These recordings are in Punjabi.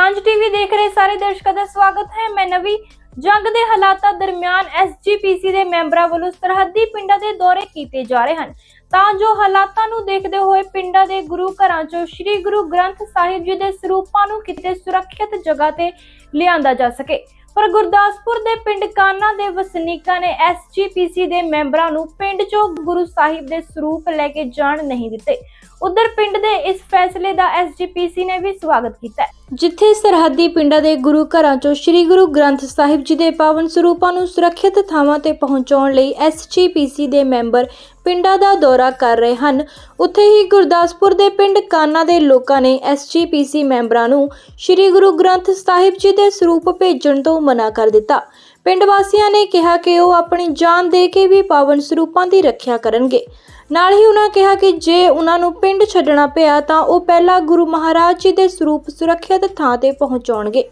ਸਾਂਝ ਟੀਵੀ ਦੇਖ ਰਹੇ ਸਾਰੇ ਦਰਸ਼ਕਾਂ ਦਾ ਸਵਾਗਤ ਹੈ। ਮੈਂ ਨਵੀ ਜੰਗ ਦੇ ਹਾਲਾਤਾਂ ਦਰਮਿਆਨ ਐਸਜੀਪੀਸੀ ਦੇ ਮੈਂਬਰਾਂ ਵੱਲੋਂ ਸਰਹੱਦੀ ਪਿੰਡਾਂ ਦੇ ਦੌਰੇ ਕੀਤੇ ਜਾ ਰਹੇ ਹਨ। ਤਾਂ ਜੋ ਹਾਲਾਤਾਂ ਨੂੰ ਦੇਖਦੇ ਹੋਏ ਪਿੰਡਾਂ ਦੇ ਗੁਰੂ ਘਰਾਂ 'ਚੋਂ ਸ੍ਰੀ ਗੁਰੂ ਗ੍ਰੰਥ ਸਾਹਿਬ ਜੀ ਦੇ ਸਰੂਪਾਂ ਨੂੰ ਕਿਤੇ ਸੁਰੱਖਿਅਤ ਜਗ੍ਹਾ ਤੇ ਲਿਆਂਦਾ ਜਾ ਸਕੇ। ਪਰ ਗੁਰਦਾਸਪੁਰ ਦੇ ਪਿੰਡ ਕਾਨਾ ਦੇ ਵਸਨੀਕਾਂ ਨੇ ਐਸਜੀਪੀਸੀ ਦੇ ਮੈਂਬਰਾਂ ਨੂੰ ਪਿੰਡ 'ਚੋਂ ਗੁਰੂ ਸਾਹਿਬ ਦੇ ਸਰੂਪ ਲੈ ਕੇ ਜਾਣ ਨਹੀਂ ਦਿੱਤੇ। ਉਧਰ ਪਿੰਡ ਦੇ ਇਸ ਫੈਸਲੇ ਦਾ ਐਸਜੀਪੀਸੀ ਨੇ ਵੀ ਸਵਾਗਤ ਕੀਤਾ ਹੈ। ਜਿੱਥੇ ਸਰਹੱਦੀ ਪਿੰਡਾਂ ਦੇ ਗੁਰੂ ਘਰਾਂ 'ਚੋਂ ਸ੍ਰੀ ਗੁਰੂ ਗ੍ਰੰਥ ਸਾਹਿਬ ਜੀ ਦੇ ਪਾਵਨ ਸਰੂਪਾਂ ਨੂੰ ਸੁਰੱਖਿਅਤ ਥਾਵਾਂ ਤੇ ਪਹੁੰਚਾਉਣ ਲਈ ਐਸਜੀਪੀਸੀ ਦੇ ਮੈਂਬਰ ਪਿੰਡਾਂ ਦਾ ਦੌਰਾ ਕਰ ਰਹੇ ਹਨ। ਉੱਥੇ ਹੀ ਗੁਰਦਾਸਪੁਰ ਦੇ ਪਿੰਡ ਕਾਨਾ ਦੇ ਲੋਕਾਂ ਨੇ ਐਸਜੀਪੀਸੀ ਮੈਂਬਰਾਂ ਨੂੰ ਸ੍ਰੀ ਗੁਰੂ ਗ੍ਰੰਥ ਸਾਹਿਬ ਜੀ ਦੇ ਸਰੂਪ ਭੇਜਣ ਤੋਂ ਮਨਾ ਕਰ ਦਿੱਤਾ। ਪਿੰਡ ਵਾਸੀਆਂ ਨੇ ਕਿਹਾ ਕਿ ਉਹ ਆਪਣੀ ਜਾਨ ਦੇ ਕੇ ਵੀ ਪਾਵਨ ਸਰੂਪਾਂ ਦੀ ਰੱਖਿਆ ਕਰਨਗੇ। ਨਾਲ ਹੀ ਉਹਨਾਂ ਕਿਹਾ ਕਿ ਜੇ ਉਹਨਾਂ ਨੂੰ ਪਿੰਡ ਛੱਡਣਾ ਪਿਆ ਤਾਂ ਉਹ ਪਹਿਲਾਂ ਗੁਰੂ ਮਹਾਰਾਜ ਜੀ ਦੇ ਸਰੂਪ ਸੁਰੱਖਿਅਤ ਥਾਂ ਤੇ ਪਹੁੰਚਾਉਣਗੇ।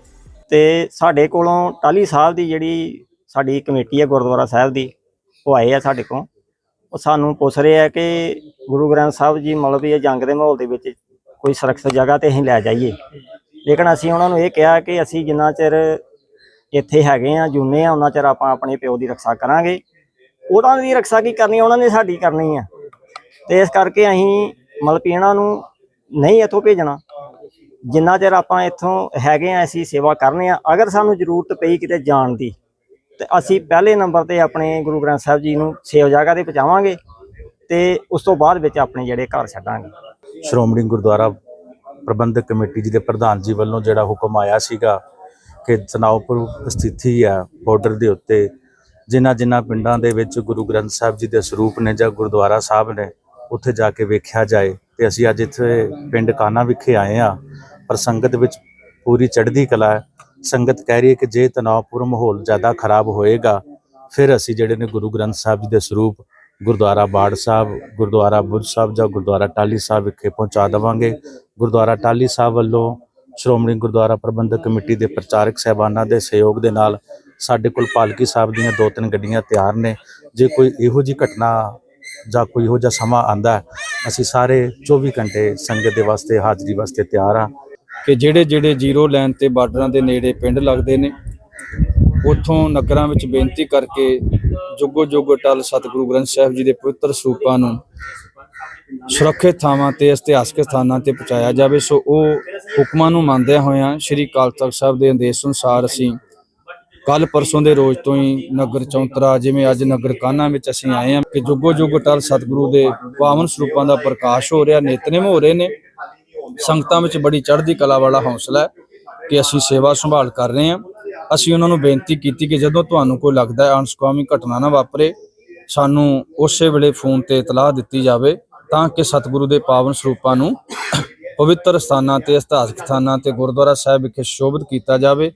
ਤੇ ਸਾਡੇ ਕੋਲੋਂ ਟਾਲੀ ਸਾਹਿਬ ਦੀ ਜਿਹੜੀ ਸਾਡੀ ਕਮੇਟੀ ਹੈ ਗੁਰਦੁਆਰਾ ਸਾਹਿਬ ਦੀ, ਉਹ ਆਏ ਆ ਸਾਡੇ ਕੋਲ। ਉਹ ਸਾਨੂੰ ਪੁੱਛ ਰਹੇ ਆ ਕਿ ਗੁਰੂ ਗ੍ਰੰਥ ਸਾਹਿਬ ਜੀ ਮਤਲਬ ਇਹ ਜੰਗ ਦੇ ਮਾਹੌਲ ਦੇ ਵਿੱਚ ਕੋਈ ਸੁਰੱਖਿਅਤ ਜਗ੍ਹਾ ਤੇ ਅਸੀਂ ਲੈ ਜਾਈਏ। ਲੇਕਿਨ ਅਸੀਂ ਉਹਨਾਂ ਨੂੰ ਇਹ ਕਿਹਾ ਕਿ ਅਸੀਂ ਜਿੰਨਾ ਚਿਰ ਇੱਥੇ ਹੈਗੇ ਆ ਜੁਨੇ ਆ, ਉਹਨਾਂ ਚਿਰ ਆਪਾਂ ਆਪਣੇ ਪਿਓ ਦੀ ਰੱਖਿਆ ਕਰਾਂਗੇ। ਉਹਨਾਂ ਦੀ ਰੱਖਿਆ ਕੀ ਕਰਨੀ ਉਹਨਾਂ ਨੇ ਸਾਡੀ ਕਰਨੀ ਆ। ਤੇ ਇਸ ਕਰਕੇ ਅਸੀਂ ਮਤਲਬ ਕਿ ਇਹਨਾਂ ਨੂੰ ਨਹੀਂ ਇੱਥੋਂ ਭੇਜਣਾ। ਜਿੰਨਾ ਚਿਰ ਆਪਾਂ ਇੱਥੋਂ ਹੈਗੇ ਆ ਅਸੀਂ ਸੇਵਾ ਕਰਨੇ ਆ ਅਗਰ ਸਾਨੂੰ ਜ਼ਰੂਰਤ ਪਈ ਕਿਤੇ ਜਾਣ ਦੀ, ਤੇ ਅਸੀਂ ਪਹਿਲੇ ਨੰਬਰ ਤੇ ਆਪਣੇ ਗੁਰੂ ਗ੍ਰੰਥ ਸਾਹਿਬ ਜੀ ਨੂੰ ਸੇਵ ਜਗ੍ਹਾ ਤੇ ਪਹੁੰਚਾਵਾਂਗੇ ਤੇ ਉਸ ਤੋਂ ਬਾਅਦ ਵਿੱਚ ਆਪਣੇ ਜਿਹੜੇ ਘਰ ਛੱਡਾਂਗੇ। ਸ਼੍ਰੋਮਣੀ ਗੁਰਦੁਆਰਾ ਪ੍ਰਬੰਧਕ ਕਮੇਟੀ ਜੀ ਦੇ ਪ੍ਰਧਾਨ ਜੀ ਵੱਲੋਂ ਜਿਹੜਾ ਹੁਕਮ ਆਇਆ ਸੀਗਾ ਕਿ ਤਨਾਉਪੁਰ ਸਥਿਤੀ ਆ ਬਾਰਡਰ ਦੇ ਉੱਤੇ ਜਿਨ੍ਹਾਂ ਜਿਨ੍ਹਾਂ ਪਿੰਡਾਂ ਦੇ ਵਿੱਚ ਗੁਰੂ ਗ੍ਰੰਥ ਸਾਹਿਬ ਜੀ ਦੇ ਸਰੂਪ ਨੇ ਜਾਂ ਗੁਰਦੁਆਰਾ ਸਾਹਿਬ ਨੇ ਉੱਥੇ ਜਾ ਕੇ ਵੇਖਿਆ ਜਾਏ ਤੇ ਅਸੀਂ ਅੱਜ ਇੱਥੇ ਪਿੰਡ ਕਾਨਾ ਵਿਖੇ ਆਏ ਆ ਪਰ ਸੰਗਤ ਵਿੱਚ ਪੂਰੀ ਚੜ੍ਹਦੀ ਕਲਾ ਹੈ। ਸੰਗਤ ਕਹਿ ਰਹੀ ਹੈ ਕਿ ਜੇ ਤਨਾਉਪੁਰ ਮਾਹੌਲ ਜ਼ਿਆਦਾ ਖਰਾਬ ਹੋਏਗਾ, ਫਿਰ ਅਸੀਂ ਜਿਹੜੇ ਨੇ ਗੁਰੂ ਗ੍ਰੰਥ ਸਾਹਿਬ ਜੀ ਦੇ ਸਰੂਪ ਗੁਰਦੁਆਰਾ ਬਾੜ ਸਾਹਿਬ, ਗੁਰਦੁਆਰਾ ਬੁੱਧ ਸਾਹਿਬ ਜਾਂ ਗੁਰਦੁਆਰਾ ਟਾਲੀ ਸਾਹਿਬ ਵਿਖੇ ਪਹੁੰਚਾ ਦੇਵਾਂਗੇ। ਗੁਰਦੁਆਰਾ ਟਾਲੀ ਸਾਹਿਬ ਵੱਲੋਂ ਸ਼੍ਰੋਮਣੀ ਗੁਰਦੁਆਰਾ ਪ੍ਰਬੰਧਕ ਕਮੇਟੀ ਦੇ ਪ੍ਰਚਾਰਕ ਸਹਿਬਾਨਾਂ ਦੇ ਸਹਿਯੋਗ ਦੇ ਨਾਲ ਸਾਡੇ ਕੋਲ ਪਾਲਕੀ ਸਾਹਿਬ ਦੀਆਂ ਦੋ ਤਿੰਨ ਗੱਡੀਆਂ ਤਿਆਰ ਨੇ। ਜੇ ਕੋਈ ਇਹੋ ਜੀ ਘਟਨਾ ਜਾਂ ਕੋਈ ਇਹੋ ਜਿਹਾ ਸਮਾਂ ਆਂਦਾ ਅਸੀਂ ਸਾਰੇ 24 ਘੰਟੇ ਸੰਗਤ ਦੇ ਵਾਸਤੇ, ਹਾਜ਼ਰੀ ਵਾਸਤੇ ਤਿਆਰ ਆ ਕਿ ਜਿਹੜੇ ਜਿਹੜੇ ਜ਼ੀਰੋ ਲਾਈਨ ਤੇ ਬਾਰਡਰਾਂ ਦੇ ਨੇੜੇ ਪਿੰਡ ਲੱਗਦੇ ਨੇ, ਉਥੋਂ ਨਗਰਾਂ ਵਿੱਚ ਬੇਨਤੀ ਕਰਕੇ ਜੁਗੋ ਜੁਗ ਟਲ ਸਤਿਗੁਰੂ ਗ੍ਰੰਥ ਸਾਹਿਬ ਜੀ ਦੇ ਪਵਿੱਤਰ ਸਰੂਪਾਂ ਨੂੰ ਸੁਰੱਖਿਅਤ ਥਾਵਾਂ ਤੇ, ਇਤਿਹਾਸਕ ਸਥਾਨਾਂ ਤੇ ਪਹੁੰਚਾਇਆ ਜਾਵੇ। ਸੋ ਉਹ ਹੁਕਮਾਂ ਨੂੰ ਮੰਨਦਿਆਂ ਹੋਇਆਂ ਸ੍ਰੀ ਅਕਾਲ ਤਖਤ ਸਾਹਿਬ ਦੇ ਆਦੇਸ਼ ਅਨੁਸਾਰ ਅਸੀਂ ਕੱਲ ਪਰਸੋਂ ਦੇ ਰੋਜ਼ ਤੋਂ ਹੀ ਨਗਰ ਚੌਂਤਰਾ, ਜਿਵੇਂ ਅੱਜ ਨਗਰ ਕਾਨਾ ਵਿੱਚ ਅਸੀਂ ਆਏ ਹਾਂ, ਕਿ ਜੁਗੋ ਜੁਗ ਅਟਲ ਸਤਿਗੁਰੂ ਦੇ ਪਾਵਨ ਸਰੂਪਾਂ ਦਾ ਪ੍ਰਕਾਸ਼ ਹੋ ਰਿਹਾ, ਨਿਤਨੇਮ ਹੋ ਰਹੇ ਨੇ। ਸੰਗਤਾਂ ਵਿੱਚ ਬੜੀ ਚੜ੍ਹਦੀ ਕਲਾ ਵਾਲਾ ਹੌਸਲਾ ਹੈ ਕਿ ਅਸੀਂ ਸੇਵਾ ਸੰਭਾਲ ਕਰ ਰਹੇ ਹਾਂ। ਅਸੀਂ ਉਹਨਾਂ ਨੂੰ ਬੇਨਤੀ ਕੀਤੀ ਕਿ ਜਦੋਂ ਤੁਹਾਨੂੰ ਕੋਈ ਲੱਗਦਾ ਹੈ ਅਣਸੁਖਾਵੀ ਘਟਨਾ ਨਾ ਵਾਪਰੇ, ਸਾਨੂੰ ਉਸੇ ਵੇਲੇ ਫੋਨ ਤੇ ਇਤਲਾਹ ਦਿੱਤੀ ਜਾਵੇ ਤਾਂ ਕਿ ਸਤਿਗੁਰੂ ਦੇ ਪਾਵਨ ਸਰੂਪਾਂ ਨੂੰ ਪਵਿੱਤਰ ਸਥਾਨਾਂ ਤੇ ਇਤਿਹਾਸਕ ਸਥਾਨਾਂ ਤੇ, ਗੁਰਦੁਆਰਾ ਸਾਹਿਬ ਵਿਖੇ ਸ਼ੋਭਿਤ ਕੀਤਾ ਜਾਵੇ।